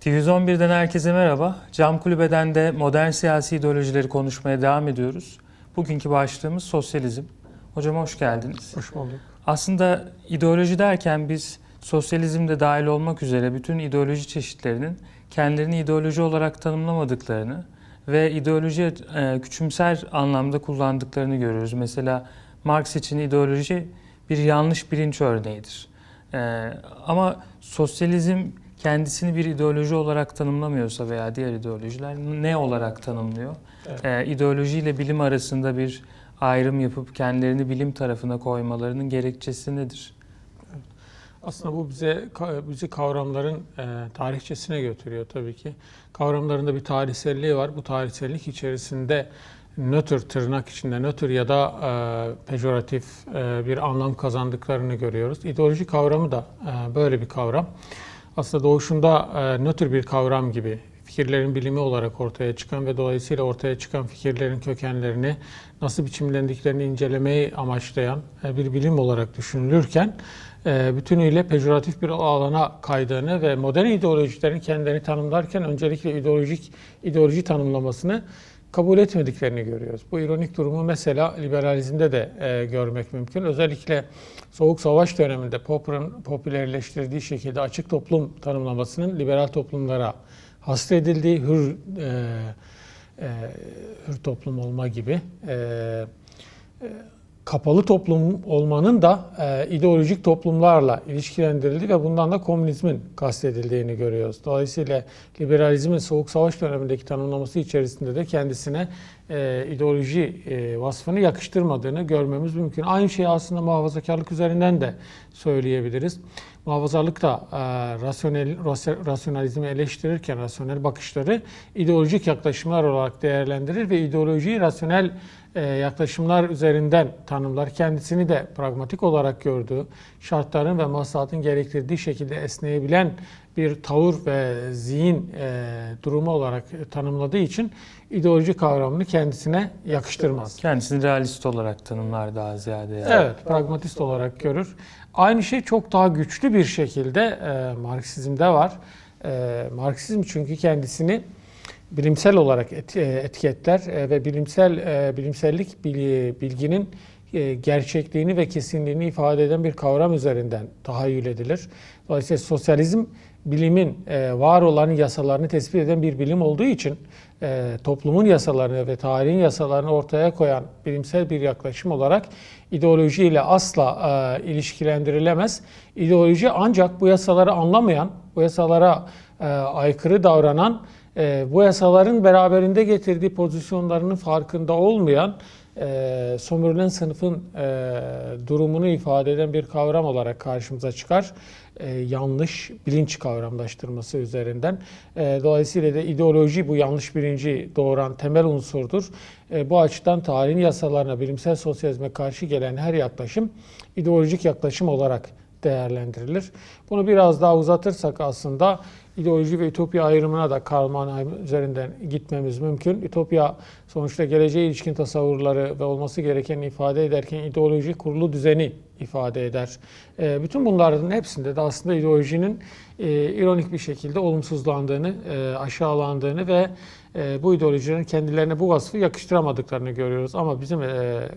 TV111'den herkese merhaba. Cam Kulübe'den de modern siyasi ideolojileri konuşmaya devam ediyoruz. Bugünkü başlığımız sosyalizm. Hocam hoş geldiniz. Hoş bulduk. Aslında ideoloji derken biz sosyalizm de dahil olmak üzere bütün ideoloji çeşitlerinin kendilerini ideoloji olarak tanımlamadıklarını ve ideoloji e, küçümser anlamda kullandıklarını görüyoruz. Mesela Marx için ideoloji bir yanlış bilinç örneğidir. E, ama sosyalizm kendisini bir ideoloji olarak tanımlamıyorsa veya diğer ideolojiler ne olarak tanımlıyor? Evet. E, ideoloji ile bilim arasında bir ayrım yapıp kendilerini bilim tarafına koymalarının gerekçesi nedir? Aslında bu bize bizi kavramların e, tarihçesine götürüyor tabii ki. Kavramların da bir tarihselliği var. Bu tarihsellik içerisinde nötr tırnak içinde nötr ya da e, pejoratif e, bir anlam kazandıklarını görüyoruz. İdeoloji kavramı da e, böyle bir kavram. Aslında doğuşunda e, nötr bir kavram gibi fikirlerin bilimi olarak ortaya çıkan ve dolayısıyla ortaya çıkan fikirlerin kökenlerini nasıl biçimlendiklerini incelemeyi amaçlayan e, bir bilim olarak düşünülürken e, bütünüyle pejoratif bir alana kaydığını ve modern ideolojilerin kendilerini tanımlarken öncelikle ideolojik ideoloji tanımlamasını kabul etmediklerini görüyoruz. Bu ironik durumu mesela liberalizmde de e, görmek mümkün. Özellikle Soğuk Savaş döneminde Popper'ın popülerleştirdiği şekilde açık toplum tanımlamasının liberal toplumlara hasredildiği hür e, e, hür toplum olma gibi e, e, kapalı toplum olmanın da e, ideolojik toplumlarla ilişkilendirildiği ve bundan da komünizmin kastedildiğini görüyoruz. Dolayısıyla liberalizmin Soğuk Savaş dönemindeki tanımlaması içerisinde de kendisine e, ideoloji e, vasfını yakıştırmadığını görmemiz mümkün. Aynı şeyi aslında muhafazakarlık üzerinden de söyleyebiliriz. Muhafazalık da e, rasyonel, rasy- rasyonalizmi eleştirirken rasyonel bakışları ideolojik yaklaşımlar olarak değerlendirir ve ideolojiyi rasyonel yaklaşımlar üzerinden tanımlar. Kendisini de pragmatik olarak gördüğü, şartların ve maslahatın gerektirdiği şekilde esneyebilen bir tavır ve zihin e, durumu olarak tanımladığı için ideoloji kavramını kendisine yakıştırmaz. Kendisini realist olarak tanımlar daha ziyade. Yani. Evet, pragmatist olarak görür. Aynı şey çok daha güçlü bir şekilde e, Marksizmde var. E, Marksizm çünkü kendisini bilimsel olarak e, etiketler e, ve bilimsel e, bilimsellik bil- bilginin gerçekliğini ve kesinliğini ifade eden bir kavram üzerinden tahayyül edilir. Dolayısıyla sosyalizm bilimin var olan yasalarını tespit eden bir bilim olduğu için toplumun yasalarını ve tarihin yasalarını ortaya koyan bilimsel bir yaklaşım olarak ideolojiyle asla ilişkilendirilemez. İdeoloji ancak bu yasaları anlamayan, bu yasalara aykırı davranan, e, bu yasaların beraberinde getirdiği pozisyonlarının farkında olmayan, e, sömürülen sınıfın e, durumunu ifade eden bir kavram olarak karşımıza çıkar. E, yanlış bilinç kavramlaştırması üzerinden. E, dolayısıyla da ideoloji bu yanlış bilinci doğuran temel unsurdur. E, bu açıdan tarihin yasalarına, bilimsel sosyalizme karşı gelen her yaklaşım ideolojik yaklaşım olarak değerlendirilir. Bunu biraz daha uzatırsak aslında ideoloji ve ütopya ayrımına da Karl Mannheim üzerinden gitmemiz mümkün. Ütopya sonuçta geleceğe ilişkin tasavvurları ve olması gerekeni ifade ederken ideoloji kurulu düzeni ifade eder. E, bütün bunların hepsinde de aslında ideolojinin e, ironik bir şekilde olumsuzlandığını, e, aşağılandığını ve e, bu ideolojilerin kendilerine bu vasfı yakıştıramadıklarını görüyoruz. Ama bizim e,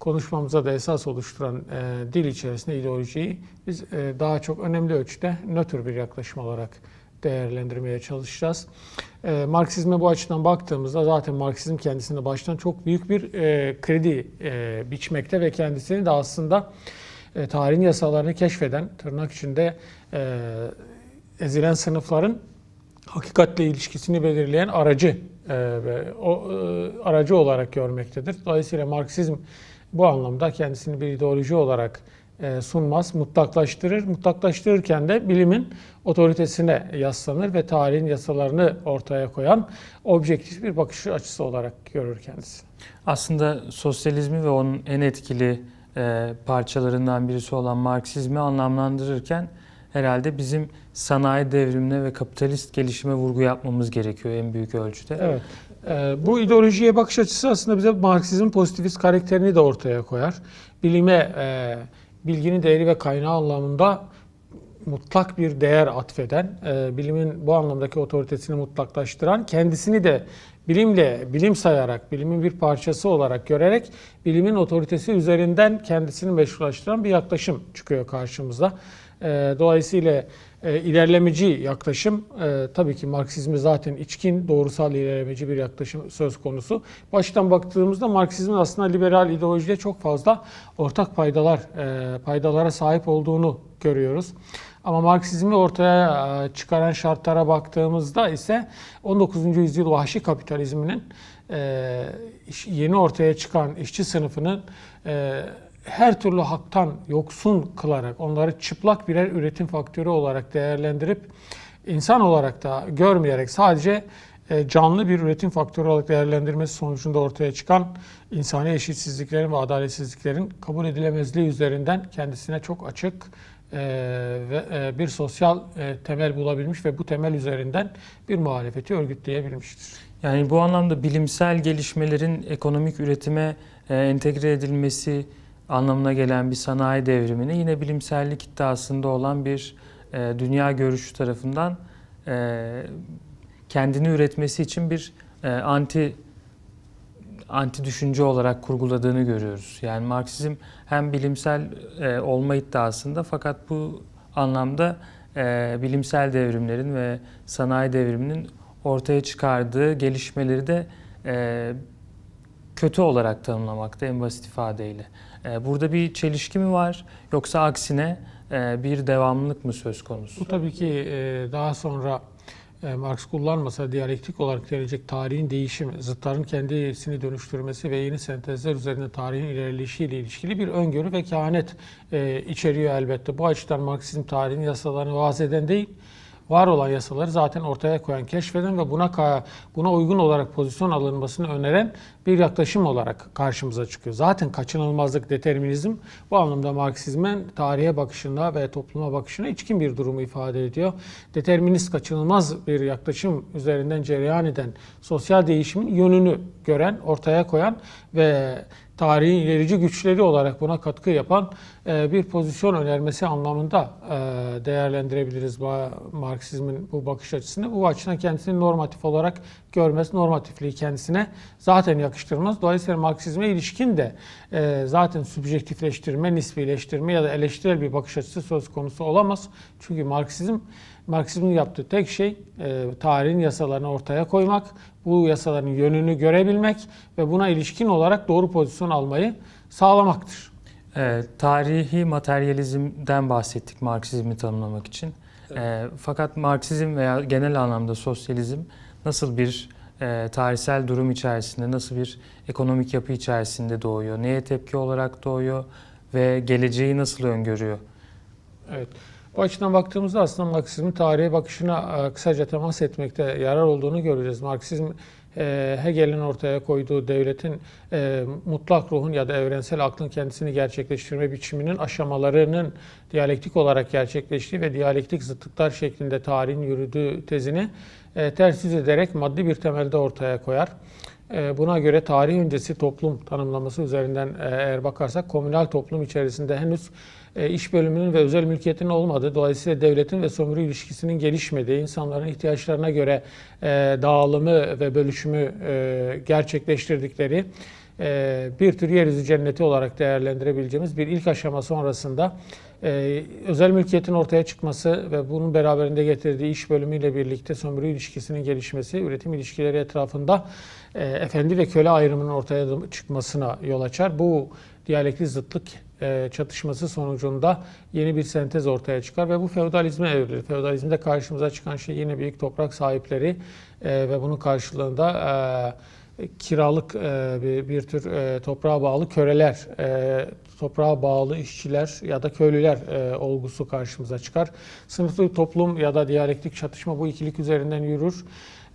konuşmamıza da esas oluşturan e, dil içerisinde ideolojiyi biz e, daha çok önemli ölçüde nötr bir yaklaşım olarak değerlendirmeye çalışacağız. E, Marksizme bu açıdan baktığımızda zaten Marksizm kendisinde baştan çok büyük bir e, kredi e, biçmekte ve kendisini de aslında e, tarihin yasalarını keşfeden, tırnak içinde e, ezilen sınıfların hakikatle ilişkisini belirleyen aracı e, ve o e, aracı olarak görmektedir. Dolayısıyla Marksizm bu anlamda kendisini bir ideoloji olarak sunmaz, mutlaklaştırır. Mutlaklaştırırken de bilimin otoritesine yaslanır ve tarihin yasalarını ortaya koyan objektif bir bakış açısı olarak görür kendisi. Aslında sosyalizmi ve onun en etkili e, parçalarından birisi olan Marksizmi anlamlandırırken herhalde bizim sanayi devrimine ve kapitalist gelişime vurgu yapmamız gerekiyor en büyük ölçüde. Evet. Ee, bu ideolojiye bakış açısı aslında bize Marksizm pozitivist karakterini de ortaya koyar. Bilime, e, bilginin değeri ve kaynağı anlamında mutlak bir değer atfeden, e, bilimin bu anlamdaki otoritesini mutlaklaştıran, kendisini de bilimle, bilim sayarak, bilimin bir parçası olarak görerek bilimin otoritesi üzerinden kendisini meşrulaştıran bir yaklaşım çıkıyor karşımıza. E, Dolayısıyla e, ilerlemeci yaklaşım e, tabii ki Marksizmi zaten içkin, doğrusal ilerlemeci bir yaklaşım söz konusu. Baştan baktığımızda Marksizmin aslında liberal ideolojide çok fazla ortak paydalar, e, paydalara sahip olduğunu görüyoruz. Ama Marksizmi ortaya e, çıkaran şartlara baktığımızda ise 19. yüzyıl vahşi kapitalizminin e, yeni ortaya çıkan işçi sınıfının e, her türlü haktan yoksun kılarak onları çıplak birer üretim faktörü olarak değerlendirip insan olarak da görmeyerek sadece e, canlı bir üretim faktörü olarak değerlendirmesi sonucunda ortaya çıkan insani eşitsizliklerin ve adaletsizliklerin kabul edilemezliği üzerinden kendisine çok açık e, ve e, bir sosyal temel bulabilmiş ve bu temel üzerinden bir muhalefeti örgütleyebilmiştir. Yani bu anlamda bilimsel gelişmelerin ekonomik üretime entegre edilmesi anlamına gelen bir sanayi devrimini yine bilimsellik iddiasında olan bir e, dünya görüşü tarafından e, kendini üretmesi için bir e, anti anti düşünce olarak kurguladığını görüyoruz. Yani Marksizm hem bilimsel e, olma iddiasında fakat bu anlamda e, bilimsel devrimlerin ve sanayi devriminin ortaya çıkardığı gelişmeleri de e, kötü olarak tanımlamakta en basit ifadeyle. E, burada bir çelişki mi var yoksa aksine e, bir devamlılık mı söz konusu? Bu tabii ki e, daha sonra e, Marx kullanmasa diyalektik olarak gelecek tarihin değişimi, zıtların kendisini dönüştürmesi ve yeni sentezler üzerinde tarihin ilerleyişiyle ilişkili bir öngörü ve kehanet içeriyor elbette. Bu açıdan Marksizm tarihin yasalarını vaz eden değil, var olan yasaları zaten ortaya koyan, keşfeden ve buna buna uygun olarak pozisyon alınmasını öneren bir yaklaşım olarak karşımıza çıkıyor. Zaten kaçınılmazlık, determinizm bu anlamda Marksizmin tarihe bakışında ve topluma bakışına içkin bir durumu ifade ediyor. Determinist kaçınılmaz bir yaklaşım üzerinden cereyan eden sosyal değişimin yönünü gören, ortaya koyan ve tarihin ilerici güçleri olarak buna katkı yapan e, bir pozisyon önermesi anlamında e, değerlendirebiliriz Marksizmin bu bakış açısını. Bu açıdan kendisini normatif olarak görmez, normatifliği kendisine zaten yakıştırmaz. Dolayısıyla Marksizme ilişkin de e, zaten sübjektifleştirme, nisbileştirme ya da eleştirel bir bakış açısı söz konusu olamaz. Çünkü Marksizm Marksizmin yaptığı tek şey tarihin yasalarını ortaya koymak, bu yasaların yönünü görebilmek ve buna ilişkin olarak doğru pozisyon almayı sağlamaktır. E, tarihi materyalizmden bahsettik Marksizmi tanımlamak için. E, fakat Marksizm veya genel anlamda sosyalizm nasıl bir e, tarihsel durum içerisinde, nasıl bir ekonomik yapı içerisinde doğuyor, neye tepki olarak doğuyor ve geleceği nasıl öngörüyor? Evet. Bu açıdan baktığımızda aslında Marksizmin tarihe bakışına e, kısaca temas etmekte yarar olduğunu göreceğiz. Marksizm e, Hegel'in ortaya koyduğu devletin e, mutlak ruhun ya da evrensel aklın kendisini gerçekleştirme biçiminin aşamalarının diyalektik olarak gerçekleştiği ve diyalektik zıtlıklar şeklinde tarihin yürüdüğü tezini e, ters yüz ederek maddi bir temelde ortaya koyar. Buna göre tarih öncesi toplum tanımlaması üzerinden eğer bakarsak komünal toplum içerisinde henüz iş bölümünün ve özel mülkiyetin olmadığı, dolayısıyla devletin ve sömürü ilişkisinin gelişmediği, insanların ihtiyaçlarına göre e, dağılımı ve bölüşümü e, gerçekleştirdikleri e, bir tür yeryüzü cenneti olarak değerlendirebileceğimiz bir ilk aşama sonrasında e, özel mülkiyetin ortaya çıkması ve bunun beraberinde getirdiği iş bölümüyle birlikte sömürü ilişkisinin gelişmesi, üretim ilişkileri etrafında e, efendi ve köle ayrımının ortaya çıkmasına yol açar. Bu diyalektik zıtlık e, çatışması sonucunda yeni bir sentez ortaya çıkar ve bu feodalizme evrilir. Feodalizmde karşımıza çıkan şey yine büyük toprak sahipleri e, ve bunun karşılığında e, kiralık e, bir, tür e, toprağa bağlı köleler, e, toprağa bağlı işçiler ya da köylüler e, olgusu karşımıza çıkar. Sınıflı toplum ya da diyalektik çatışma bu ikilik üzerinden yürür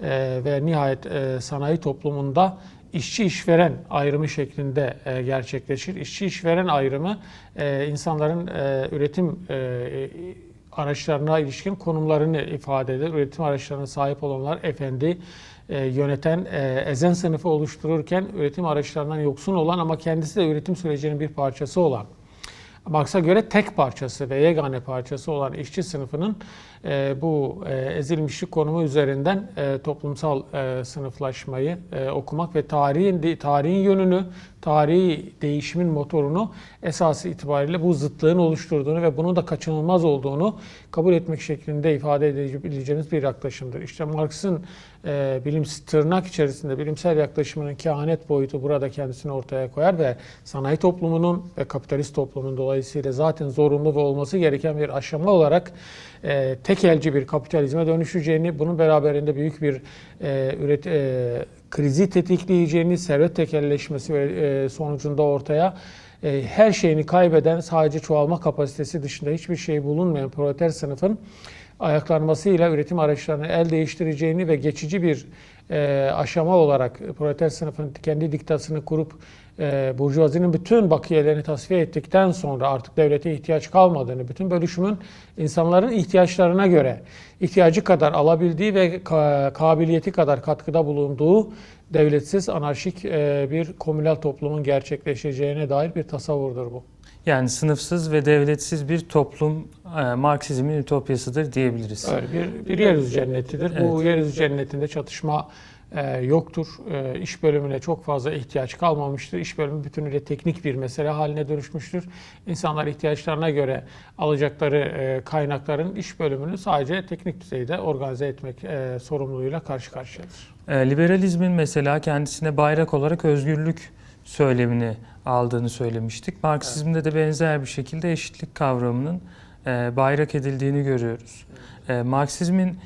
E, ve nihayet e, sanayi toplumunda işçi işveren ayrımı şeklinde e, gerçekleşir. İşçi işveren ayrımı e, insanların e, üretim e, araçlarına ilişkin konumlarını ifade eder. Üretim araçlarına sahip olanlar efendi, e, yöneten, e, ezen sınıfı oluştururken üretim araçlarından yoksun olan ama kendisi de üretim sürecinin bir parçası olan Marx'a göre tek parçası ve yegane parçası olan işçi sınıfının e, bu e, ezilmişlik konumu üzerinden e, toplumsal e, sınıflaşmayı okumak ve tarihin tarihin yönünü, tarihi değişimin motorunu esası itibariyle bu zıtlığın oluşturduğunu ve bunun da kaçınılmaz olduğunu kabul etmek şeklinde ifade edebileceğimiz bir yaklaşımdır. İşte Marx'ın bilim tırnak içerisinde bilimsel yaklaşımının kehanet boyutu burada kendisini ortaya koyar ve sanayi toplumunun ve kapitalist toplumun dolayısıyla zaten zorunlu ve olması gereken bir aşama olarak e, tekelci bir kapitalizme dönüşeceğini, bunun beraberinde büyük bir e, üret, e, krizi tetikleyeceğini, servet tekelleşmesi ve e, sonucunda ortaya e, her şeyini kaybeden, sadece çoğalma kapasitesi dışında hiçbir şey bulunmayan proleter sınıfın ayaklanmasıyla üretim araçlarını el değiştireceğini ve geçici bir e, aşama olarak proleter sınıfın kendi diktasını kurup e, burjuvazinin bütün bakiyelerini tasfiye ettikten sonra artık devlete ihtiyaç kalmadığını, bütün bölüşümün insanların ihtiyaçlarına göre ihtiyacı kadar alabildiği ve ka- kabiliyeti kadar katkıda bulunduğu devletsiz anarşik e, bir komünal toplumun gerçekleşeceğine dair bir tasavvurdur bu. Yani sınıfsız ve devletsiz bir toplum e, Marksizmin ütopyasıdır diyebiliriz. Öyle bir, bir yeryüzü cennetidir. Bu yeryüzü cennetinde çatışma e, yoktur. E, iş bölümüne çok fazla ihtiyaç kalmamıştır. İş bölümü bütünüyle teknik bir mesele haline dönüşmüştür. İnsanlar ihtiyaçlarına göre alacakları e, kaynakların iş bölümünü sadece teknik düzeyde organize etmek e, sorumluluğuyla karşı karşıyadır. Liberalizmin mesela kendisine bayrak olarak özgürlük söylemini aldığını söylemiştik. Marksizmde de benzer bir şekilde eşitlik kavramının bayrak edildiğini görüyoruz. E, Marksizmin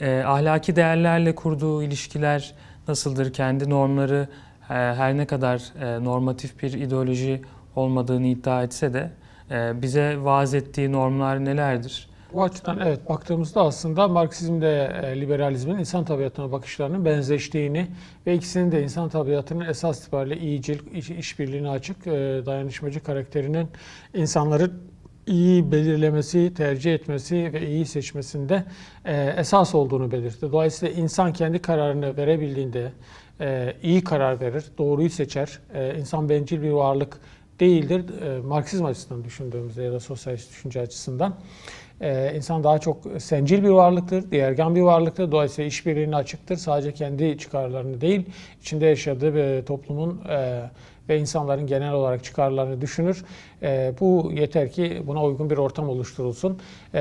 e, ahlaki değerlerle kurduğu ilişkiler nasıldır? Kendi normları e, her ne kadar e, normatif bir ideoloji olmadığını iddia etse de e, bize vaaz ettiği normlar nelerdir? Bu açıdan evet baktığımızda aslında Marksizmde e, liberalizmin insan tabiatına bakışlarının benzeştiğini ve ikisinin de insan tabiatının esas itibariyle iyicil, iş- işbirliğine açık, e, dayanışmacı karakterinin insanların iyi belirlemesi, tercih etmesi ve iyi seçmesinde e, esas olduğunu belirtti. Dolayısıyla insan kendi kararını verebildiğinde e, iyi karar verir, doğruyu seçer. E, insan bencil bir varlık değildir. E, Marksizm açısından düşündüğümüzde ya da sosyalist düşünce açısından. İnsan daha çok sencil bir varlıktır, diğergen bir varlıktır. Dolayısıyla işbirliğine açıktır. Sadece kendi çıkarlarını değil, içinde yaşadığı bir toplumun ve insanların genel olarak çıkarlarını düşünür. E, bu yeter ki buna uygun bir ortam oluşturulsun. E,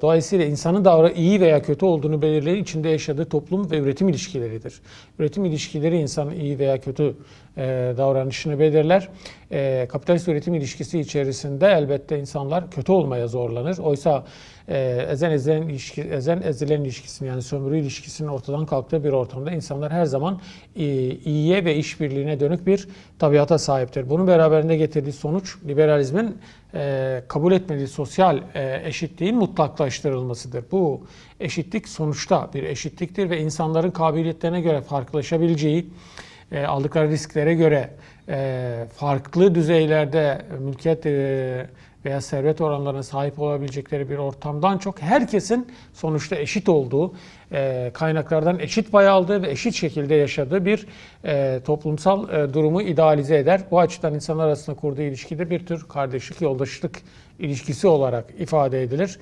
dolayısıyla insanın davra iyi veya kötü olduğunu belirleyen içinde yaşadığı toplum ve üretim ilişkileridir. Üretim ilişkileri insanın iyi veya kötü e, davranışını belirler. E, kapitalist üretim ilişkisi içerisinde elbette insanlar kötü olmaya zorlanır. Oysa e, ezen ezilen ilişki, ezen ezilen ilişkisinin yani sömürü ilişkisinin ortadan kalktığı bir ortamda insanlar her zaman e, iyiye ve işbirliğine dönük bir tabiata sahiptir. Bunun beraberinde getirdiği sonuç liberalizmin e, kabul etmediği sosyal eşitliğin mutlaklaştırılmasıdır. Bu eşitlik sonuçta bir eşitliktir ve insanların kabiliyetlerine göre farklılaşabileceği, aldıkları risklere göre farklı düzeylerde mülkiyet veya servet oranlarına sahip olabilecekleri bir ortamdan çok herkesin sonuçta eşit olduğu, e, kaynaklardan eşit pay aldığı ve eşit şekilde yaşadığı bir e, toplumsal e, durumu idealize eder. Bu açıdan insanlar arasında kurduğu ilişkide bir tür kardeşlik, yoldaşlık ilişkisi olarak ifade edilir.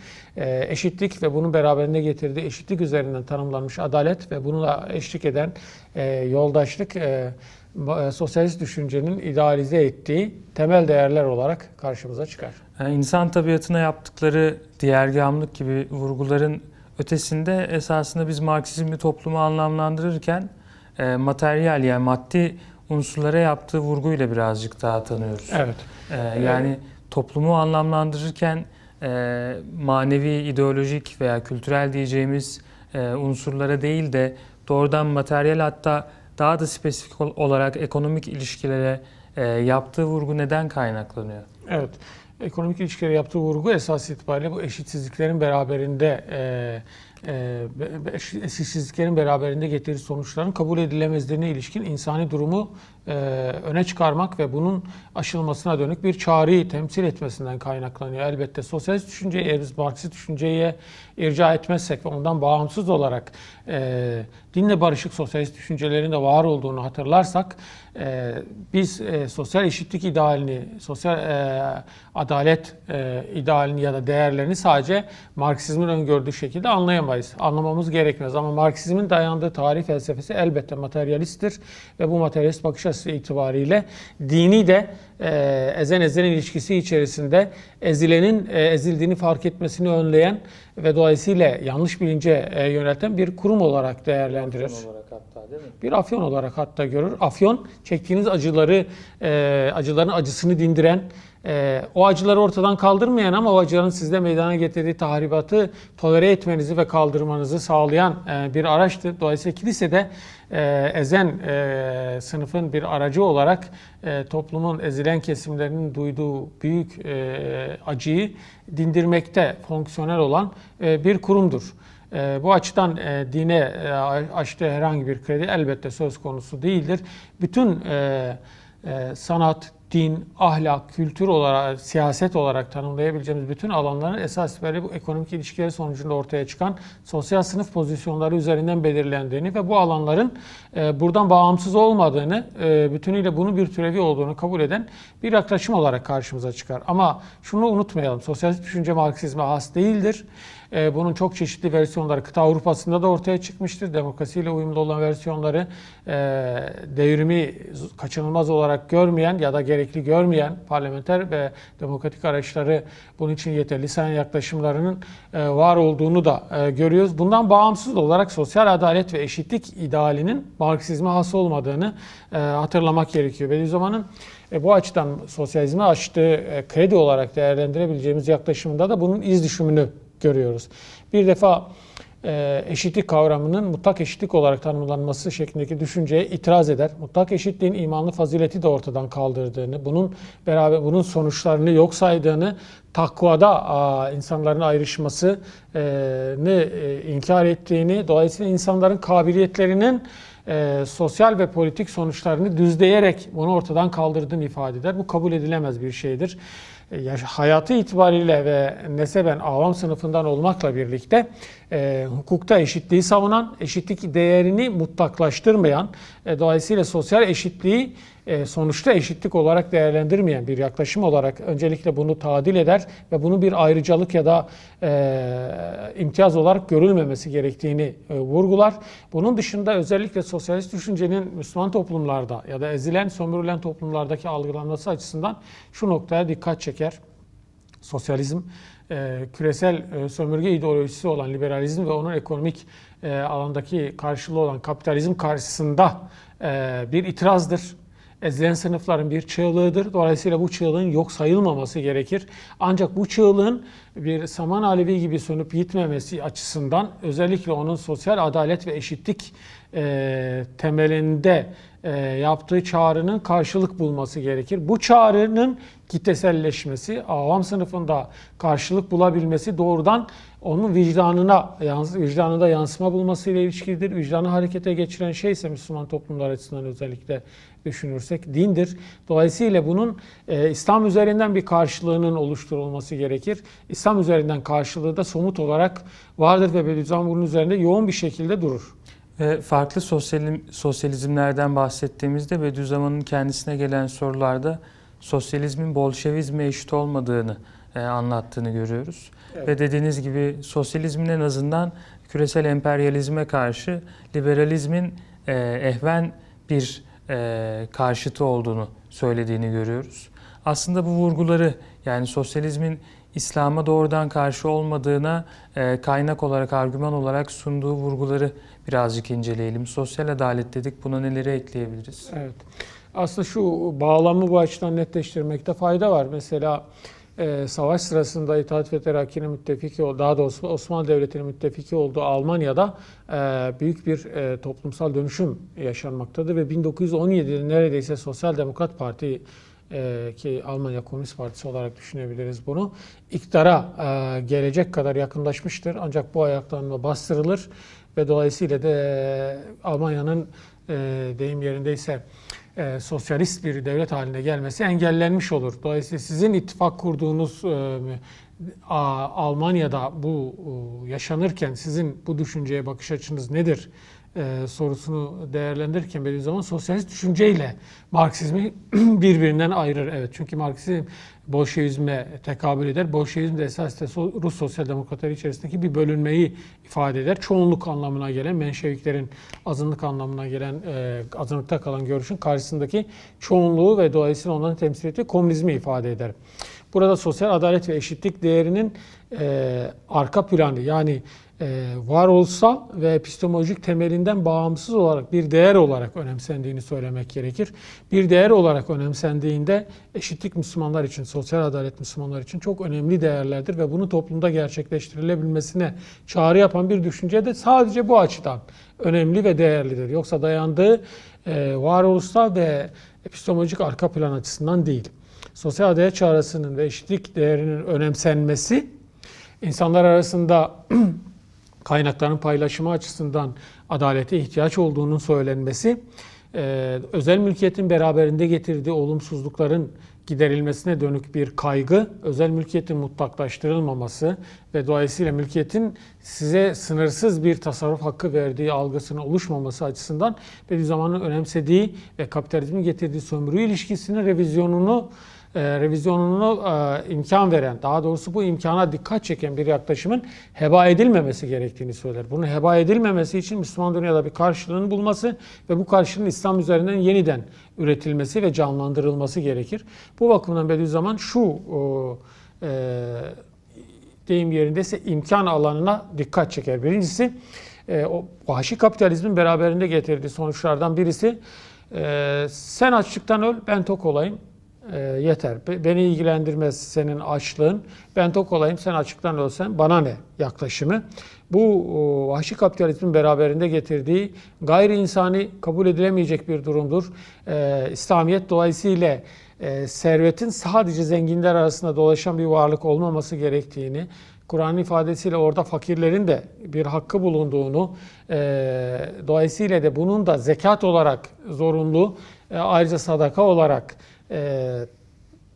Eşitlik ve bunun beraberinde getirdiği eşitlik üzerinden tanımlanmış adalet ve bununla eşlik eden e, yoldaşlık sosyalist düşüncenin idealize ettiği temel değerler olarak karşımıza çıkar. Yani insan tabiatına yaptıkları diğergamlık gibi vurguların ötesinde esasında biz Marksizmi toplumu anlamlandırırken e, materyal yani maddi unsurlara yaptığı vurguyla birazcık daha tanıyoruz. Evet. E, yani toplumu anlamlandırırken e, manevi, ideolojik veya kültürel diyeceğimiz e, unsurlara değil de doğrudan materyal hatta daha da spesifik ol- olarak ekonomik ilişkilere e, yaptığı vurgu neden kaynaklanıyor? Evet. Ekonomik ilişkilere yaptığı vurgu esas itibariyle bu eşitsizliklerin beraberinde e, e, eşitsizliklerin beraberinde getirdiği sonuçların kabul edilemezliğine ilişkin insani durumu e, öne çıkarmak ve bunun aşılmasına dönük bir çağrıyı temsil etmesinden kaynaklanıyor. Elbette sosyalist düşünceyi biz Marksist düşünceye irca etmezsek ve ondan bağımsız olarak e, dinle barışık sosyalist düşüncelerin de var olduğunu hatırlarsak e, biz e, sosyal eşitlik idealini, sosyal e, adalet e, idealini ya da değerlerini sadece Marksizmin öngördüğü şekilde anlayamayız. Anlamamız gerekmez ama Marksizmin dayandığı tarih felsefesi elbette materyalisttir ve bu materyalist bakış açısı itibariyle dini de e, ezen ezen ilişkisi içerisinde ezilenin e, ezildiğini fark etmesini önleyen ve dolayısıyla yanlış bilince e, yönelten bir kurum olarak değerlendirir. olarak hatta değil mi? Bir afyon olarak hatta görür. Afyon çektiğiniz acıları, e, acıların acısını dindiren, e, o acıları ortadan kaldırmayan ama o acıların sizde meydana getirdiği tahribatı tolere etmenizi ve kaldırmanızı sağlayan e, bir araçtır. Dolayısıyla kilisede e, ezen e, sınıfın bir aracı olarak e, toplumun ezilen kesimlerinin duyduğu büyük e, acıyı dindirmekte fonksiyonel olan e, bir kurumdur. E, bu açıdan e, dine e, açtığı herhangi bir kredi elbette söz konusu değildir. Bütün e, e, sanat, din, ahlak, kültür olarak, siyaset olarak tanımlayabileceğimiz bütün alanların esas itibariyle bu ekonomik ilişkileri sonucunda ortaya çıkan sosyal sınıf pozisyonları üzerinden belirlendiğini ve bu alanların e, buradan bağımsız olmadığını, e, bütünüyle bunu bir türevi olduğunu kabul eden bir yaklaşım olarak karşımıza çıkar. Ama şunu unutmayalım, sosyalist düşünce Marksizme has değildir. E, Bunun çok çeşitli versiyonları kıta Avrupa'sında da ortaya çıkmıştır. Demokrasiyle uyumlu olan versiyonları e, devrimi kaçınılmaz olarak görmeyen ya da gerekli görmeyen parlamenter ve demokratik araçları bunun için yeterli sayan yaklaşımlarının e, var olduğunu da e, görüyoruz. Bundan bağımsız olarak sosyal adalet ve eşitlik idealinin Marksizme has olmadığını e, hatırlamak gerekiyor. Bediüzzaman'ın bu açıdan sosyalizme açtığı kredi olarak değerlendirebileceğimiz yaklaşımında da bunun iz düşümünü görüyoruz. Bir defa eşitlik kavramının mutlak eşitlik olarak tanımlanması şeklindeki düşünceye itiraz eder. Mutlak eşitliğin imanlı fazileti de ortadan kaldırdığını, bunun beraber bunun sonuçlarını yok saydığını, takvada insanların ayrışmasını e, inkar ettiğini, dolayısıyla insanların kabiliyetlerinin e, sosyal ve politik sonuçlarını düzleyerek bunu ortadan kaldırdığını ifade eder. Bu kabul edilemez bir şeydir. E, hayatı itibariyle ve neseben avam sınıfından olmakla birlikte e, hukukta eşitliği savunan, eşitlik değerini mutlaklaştırmayan, e, dolayısıyla sosyal eşitliği sonuçta eşitlik olarak değerlendirmeyen bir yaklaşım olarak öncelikle bunu tadil eder ve bunu bir ayrıcalık ya da e, imtiyaz olarak görülmemesi gerektiğini e, vurgular. Bunun dışında özellikle sosyalist düşüncenin Müslüman toplumlarda ya da ezilen, sömürülen toplumlardaki algılanması açısından şu noktaya dikkat çeker. Sosyalizm e, küresel e, sömürge ideolojisi olan liberalizm ve onun ekonomik e, alandaki karşılığı olan kapitalizm karşısında e, bir itirazdır. Ezilen sınıfların bir çığlığıdır. Dolayısıyla bu çığlığın yok sayılmaması gerekir. Ancak bu çığlığın bir saman alevi gibi sönüp gitmemesi açısından özellikle onun sosyal adalet ve eşitlik e, temelinde e, yaptığı çağrının karşılık bulması gerekir. Bu çağrının kitleselleşmesi, avam sınıfında karşılık bulabilmesi doğrudan onun vicdanına, yans- vicdanında yansıma bulmasıyla ilişkilidir. Vicdanı harekete geçiren şey ise Müslüman toplumlar açısından özellikle düşünürsek dindir. Dolayısıyla bunun e, İslam üzerinden bir karşılığının oluşturulması gerekir. İslam üzerinden karşılığı da somut olarak vardır ve Bediüzzaman bunun üzerinde yoğun bir şekilde durur. Ve farklı sosyalim, sosyalizmlerden bahsettiğimizde Bediüzzaman'ın kendisine gelen sorularda sosyalizmin Bolşevizme eşit olmadığını e, anlattığını görüyoruz. Evet. Ve dediğiniz gibi sosyalizmin en azından küresel emperyalizme karşı liberalizmin e, ehven bir e, karşıtı olduğunu söylediğini görüyoruz. Aslında bu vurguları yani sosyalizmin İslam'a doğrudan karşı olmadığına e, kaynak olarak, argüman olarak sunduğu vurguları birazcık inceleyelim. Sosyal adalet dedik, buna neleri ekleyebiliriz? Evet. Aslında şu bağlamı bu açıdan netleştirmekte fayda var. Mesela e, savaş sırasında İttihat ve Terakki'nin müttefiki, daha doğrusu Osmanlı Devleti'nin müttefiki olduğu Almanya'da e, büyük bir e, toplumsal dönüşüm yaşanmaktadır ve 1917'de neredeyse Sosyal Demokrat Parti e, ki Almanya Komünist Partisi olarak düşünebiliriz bunu. iktidara e, gelecek kadar yakınlaşmıştır. Ancak bu ayaklanma bastırılır ve dolayısıyla da e, Almanya'nın e, deyim yerindeyse e, sosyalist bir devlet haline gelmesi engellenmiş olur. Dolayısıyla sizin ittifak kurduğunuz e, A- Almanya'da bu e, yaşanırken sizin bu düşünceye bakış açınız nedir e, sorusunu değerlendirirken Bediüzzaman sosyalist düşünceyle Marksizmi birbirinden ayırır. Evet çünkü Marksizm Bolşevizme tekabül eder. Bolşevizm de esas da so- Rus sosyal demokratları içerisindeki bir bölünmeyi ifade eder. Çoğunluk anlamına gelen, Menşeviklerin azınlık anlamına gelen, e, azınlıkta kalan görüşün karşısındaki çoğunluğu ve dolayısıyla onların temsil ettiği komünizmi ifade eder. Burada sosyal adalet ve eşitlik değerinin e, arka planı yani varoluşsal ve epistemolojik temelinden bağımsız olarak bir değer olarak önemsendiğini söylemek gerekir. Bir değer olarak önemsendiğinde eşitlik Müslümanlar için, sosyal adalet Müslümanlar için çok önemli değerlerdir ve bunu toplumda gerçekleştirilebilmesine çağrı yapan bir düşünce de sadece bu açıdan önemli ve değerlidir. Yoksa dayandığı e, varoluşsal ve epistemolojik arka plan açısından değil. Sosyal adalet çağrısının ve eşitlik değerinin önemsenmesi insanlar arasında kaynakların paylaşımı açısından adalete ihtiyaç olduğunun söylenmesi, e, özel mülkiyetin beraberinde getirdiği olumsuzlukların giderilmesine dönük bir kaygı, özel mülkiyetin mutlaklaştırılmaması ve dolayısıyla mülkiyetin size sınırsız bir tasarruf hakkı verdiği algısının oluşmaması açısından Bediüzzaman'ın önemsediği ve kapitalizmin getirdiği sömürü ilişkisinin revizyonunu e, revizyonunu e, imkan veren, daha doğrusu bu imkana dikkat çeken bir yaklaşımın heba edilmemesi gerektiğini söyler. Bunun heba edilmemesi için Müslüman dünyada bir karşılığını bulması ve bu karşılığın İslam üzerinden yeniden üretilmesi ve canlandırılması gerekir. Bu bakımdan Bediüzzaman şu e, deyim yerindeyse imkan alanına dikkat çeker. Birincisi e, o vahşi kapitalizmin beraberinde getirdiği sonuçlardan birisi e, sen açlıktan öl ben tok olayım e, yeter. Be- Beni ilgilendirmez senin açlığın. Ben tok olayım sen açlıktan ölsen bana ne yaklaşımı. Bu o, vahşi kapitalizmin beraberinde getirdiği gayri insani kabul edilemeyecek bir durumdur. E, İslamiyet dolayısıyla e, servetin sadece zenginler arasında dolaşan bir varlık olmaması gerektiğini, Kur'an'ın ifadesiyle orada fakirlerin de bir hakkı bulunduğunu, e, dolayısıyla da bunun da zekat olarak zorunlu, e, ayrıca sadaka olarak e,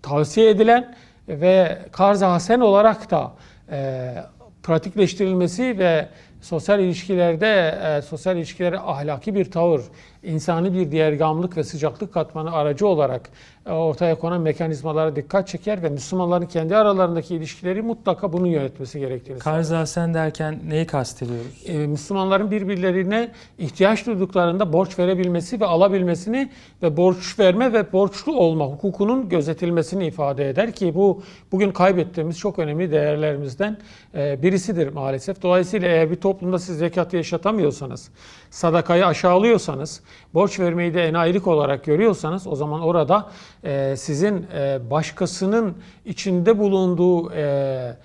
tavsiye edilen ve karz-ı hasen olarak da e, pratikleştirilmesi ve sosyal ilişkilerde e, sosyal ilişkilere ahlaki bir tavır, insani bir diğergamlık ve sıcaklık katmanı aracı olarak e, ortaya konan mekanizmalara dikkat çeker ve Müslümanların kendi aralarındaki ilişkileri mutlaka bunun yönetmesi gerektiğini söyler. Karzasen derken neyi kastediyoruz? E, Müslümanların birbirlerine ihtiyaç duyduklarında borç verebilmesi ve alabilmesini ve borç verme ve borçlu olma hukukunun gözetilmesini ifade eder ki bu bugün kaybettiğimiz çok önemli değerlerimizden e, birisidir maalesef. Dolayısıyla eğer bir toplumda siz zekatı yaşatamıyorsanız, sadakayı aşağılıyorsanız, borç vermeyi de enayilik olarak görüyorsanız o zaman orada e, sizin e, başkasının içinde bulunduğu e,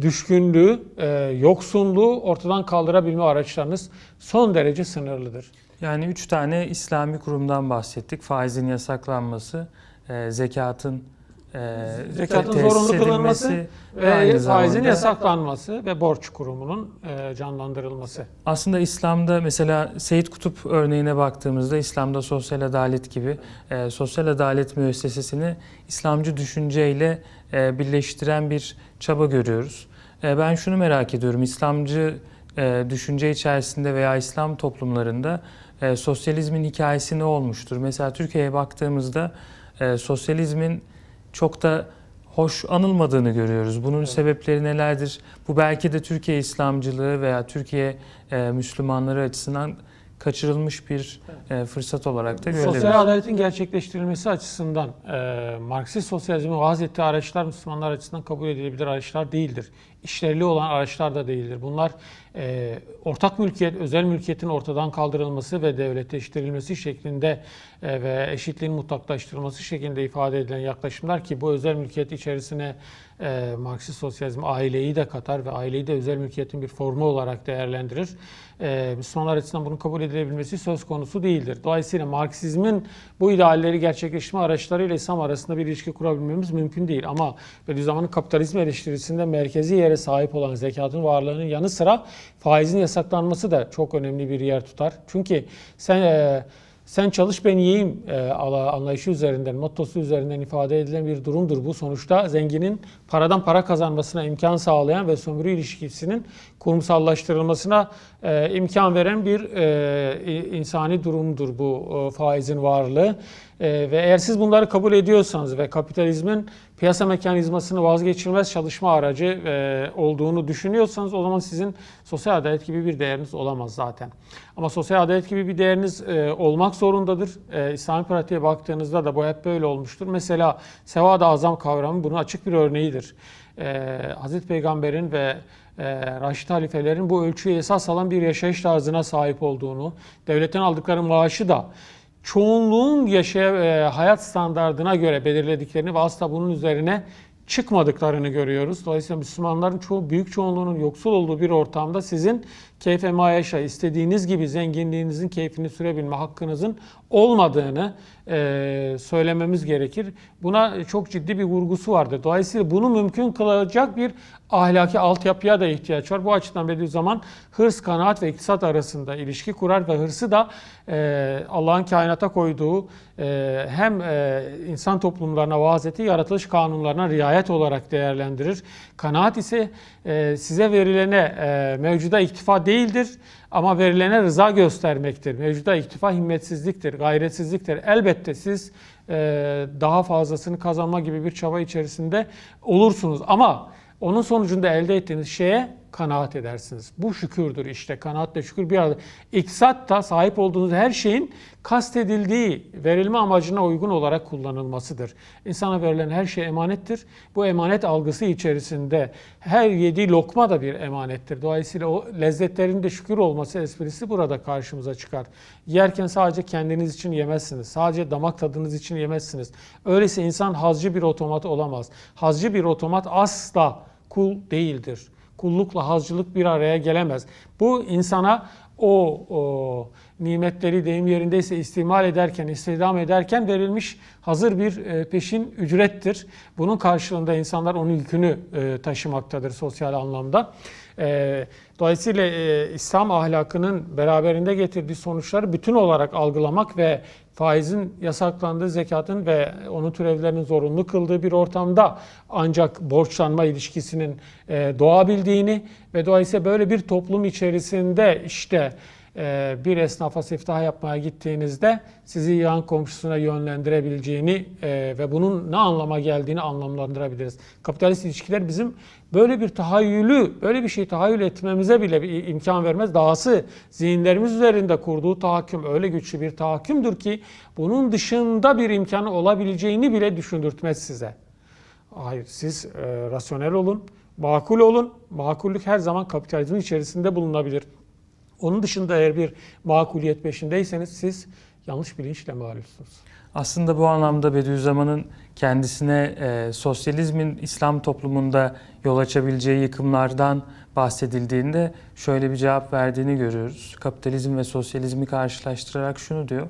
düşkünlüğü, e, yoksunluğu ortadan kaldırabilme araçlarınız son derece sınırlıdır. Yani üç tane İslami kurumdan bahsettik. Faizin yasaklanması, e, zekatın e, Zekatın tesis zorunlu kılınması ve aynı faizin yasaklanması ve borç kurumunun e, canlandırılması. Aslında İslam'da mesela Seyit Kutup örneğine baktığımızda İslam'da sosyal adalet gibi e, sosyal adalet müessesesini İslamcı düşünceyle e, birleştiren bir çaba görüyoruz. E, ben şunu merak ediyorum. İslamcı e, düşünce içerisinde veya İslam toplumlarında e, sosyalizmin hikayesi ne olmuştur? Mesela Türkiye'ye baktığımızda e, sosyalizmin çok da hoş anılmadığını görüyoruz. Bunun sebepleri nelerdir? Bu belki de Türkiye İslamcılığı veya Türkiye e, Müslümanları açısından kaçırılmış bir e, fırsat olarak da görülebilir. Sosyal adaletin gerçekleştirilmesi açısından e, Marksist sosyalizmin vaaz ettiği araçlar Müslümanlar açısından kabul edilebilir araçlar değildir. İşlerli olan araçlar da değildir. Bunlar e, ortak mülkiyet, özel mülkiyetin ortadan kaldırılması ve devletleştirilmesi şeklinde e, ve eşitliğin mutlaklaştırılması şeklinde ifade edilen yaklaşımlar ki bu özel mülkiyet içerisine e, Marksist sosyalizm aileyi de katar ve aileyi de özel mülkiyetin bir formu olarak değerlendirir. E, Müslümanlar açısından bunun kabul edilebilmesi söz konusu değildir. Dolayısıyla Marksizmin bu idealleri gerçekleştirme araçlarıyla İslam arasında bir ilişki kurabilmemiz mümkün değil. Ama Bediüzzaman'ın kapitalizm eleştirisinde merkezi yere sahip olan zekatın varlığının yanı sıra faizin yasaklanması da çok önemli bir yer tutar. Çünkü sen e, sen çalış ben yiyeyim e, anlayışı üzerinden, mottosu üzerinden ifade edilen bir durumdur. Bu sonuçta zenginin paradan para kazanmasına imkan sağlayan ve sömürü ilişkisinin kurumsallaştırılmasına e, imkan veren bir e, insani durumdur bu e, faizin varlığı. E, ve eğer siz bunları kabul ediyorsanız ve kapitalizmin piyasa mekanizmasını vazgeçilmez çalışma aracı e, olduğunu düşünüyorsanız o zaman sizin sosyal adalet gibi bir değeriniz olamaz zaten. Ama sosyal adalet gibi bir değeriniz e, olmak zorundadır. E, İslami pratiğe baktığınızda da bu hep böyle olmuştur. Mesela sevad-ı azam kavramı bunun açık bir örneğidir. E, Hazreti Peygamber'in ve e, Raşid halifelerin bu ölçüyü esas alan bir yaşayış tarzına sahip olduğunu, devletten aldıkları maaşı da çoğunluğun yaşaya, e, hayat standardına göre belirlediklerini ve asla bunun üzerine çıkmadıklarını görüyoruz. Dolayısıyla Müslümanların çoğu büyük çoğunluğunun yoksul olduğu bir ortamda sizin keyfe mayaşa istediğiniz gibi zenginliğinizin keyfini sürebilme hakkınızın olmadığını e, söylememiz gerekir. Buna çok ciddi bir vurgusu vardır. Dolayısıyla bunu mümkün kılacak bir ahlaki altyapıya da ihtiyaç var. Bu açıdan Bediüzzaman hırs, kanaat ve iktisat arasında ilişki kurar ve hırsı da e, Allah'ın kainata koyduğu e, hem e, insan toplumlarına vaaz ettiği yaratılış kanunlarına riayet olarak değerlendirir. Kanaat ise e, size verilene e, mevcuda iktifa değildir ama verilene rıza göstermektir. Mevcuda iktifa himmetsizliktir, gayretsizliktir. Elbette siz e, daha fazlasını kazanma gibi bir çaba içerisinde olursunuz ama onun sonucunda elde ettiğiniz şeye kanaat edersiniz. Bu şükürdür işte. Kanaatle şükür bir arada. İktisat da sahip olduğunuz her şeyin kastedildiği, verilme amacına uygun olarak kullanılmasıdır. İnsana verilen her şey emanettir. Bu emanet algısı içerisinde her yediği lokma da bir emanettir. Dolayısıyla o lezzetlerin de şükür olması esprisi burada karşımıza çıkar. Yerken sadece kendiniz için yemezsiniz. Sadece damak tadınız için yemezsiniz. Öyleyse insan hazcı bir otomat olamaz. Hazcı bir otomat asla kul değildir. Kullukla hazcılık bir araya gelemez. Bu insana o, o nimetleri deyim yerindeyse istimal ederken, istihdam ederken verilmiş hazır bir e, peşin ücrettir. Bunun karşılığında insanlar onun yükünü e, taşımaktadır sosyal anlamda. E, dolayısıyla İslam ahlakının beraberinde getirdiği sonuçları bütün olarak algılamak ve faizin yasaklandığı, zekatın ve onun türevlerinin zorunlu kıldığı bir ortamda ancak borçlanma ilişkisinin e, doğabildiğini ve dolayısıyla böyle bir toplum içerisinde işte bir esnafa siftah yapmaya gittiğinizde sizi yan komşusuna yönlendirebileceğini e, ve bunun ne anlama geldiğini anlamlandırabiliriz. Kapitalist ilişkiler bizim böyle bir tahayyülü, böyle bir şey tahayyül etmemize bile bir imkan vermez. Dahası zihinlerimiz üzerinde kurduğu tahakküm öyle güçlü bir tahakkümdür ki bunun dışında bir imkan olabileceğini bile düşündürtmez size. Hayır, siz e, rasyonel olun, makul olun. Makullük her zaman kapitalizmin içerisinde bulunabilir. Onun dışında eğer bir makuliyet peşindeyseniz siz yanlış bilinçle mağlupsunuz. Aslında bu anlamda Bediüzzaman'ın kendisine e, sosyalizmin İslam toplumunda yol açabileceği yıkımlardan bahsedildiğinde şöyle bir cevap verdiğini görüyoruz. Kapitalizm ve sosyalizmi karşılaştırarak şunu diyor.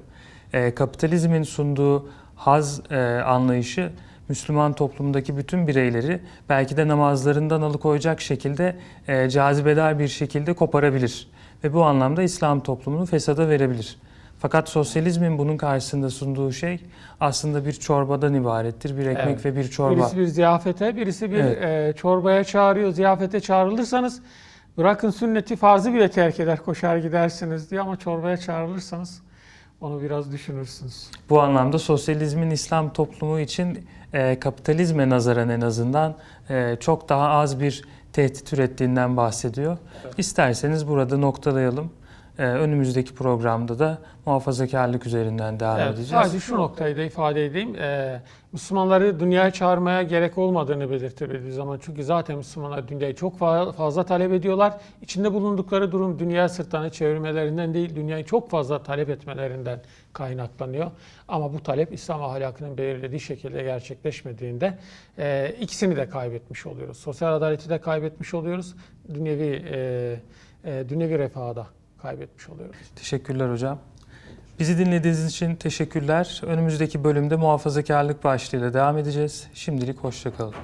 E, kapitalizmin sunduğu haz e, anlayışı Müslüman toplumdaki bütün bireyleri belki de namazlarından alıkoyacak şekilde e, cazibedar bir şekilde koparabilir. Ve bu anlamda İslam toplumunu fesada verebilir. Fakat sosyalizmin bunun karşısında sunduğu şey aslında bir çorbadan ibarettir. Bir ekmek Evet. ve bir çorba. Birisi bir ziyafete, birisi bir Evet. e, çorbaya çağırıyor. Ziyafete çağrılırsanız bırakın sünneti farzı bile terk eder, koşar gidersiniz diye ama çorbaya çağrılırsanız onu biraz düşünürsünüz. Bu anlamda sosyalizmin İslam toplumu için e, kapitalizme nazaran en azından e, çok daha az bir tehdit ürettiğinden bahsediyor. İsterseniz burada noktalayalım. E, önümüzdeki programda da muhafazakarlık üzerinden devam Evet, edeceğiz. sadece şu noktayı da ifade edeyim. Ee, Müslümanları dünyaya çağırmaya gerek olmadığını belirtir bir zaman. Çünkü zaten Müslümanlar dünyayı çok fa- fazla talep ediyorlar. İçinde bulundukları durum dünya sırtlarını çevirmelerinden değil, dünyayı çok fazla talep etmelerinden kaynaklanıyor. Ama bu talep İslam ahlakının belirlediği şekilde gerçekleşmediğinde e, ikisini de kaybetmiş oluyoruz. Sosyal adaleti de kaybetmiş oluyoruz. Dünyevi, e, e, dünyevi refahı da kaybetmiş oluyoruz. Teşekkürler hocam. Bizi dinlediğiniz için teşekkürler. Önümüzdeki bölümde muhafazakarlık başlığıyla devam edeceğiz. Şimdilik hoşçakalın.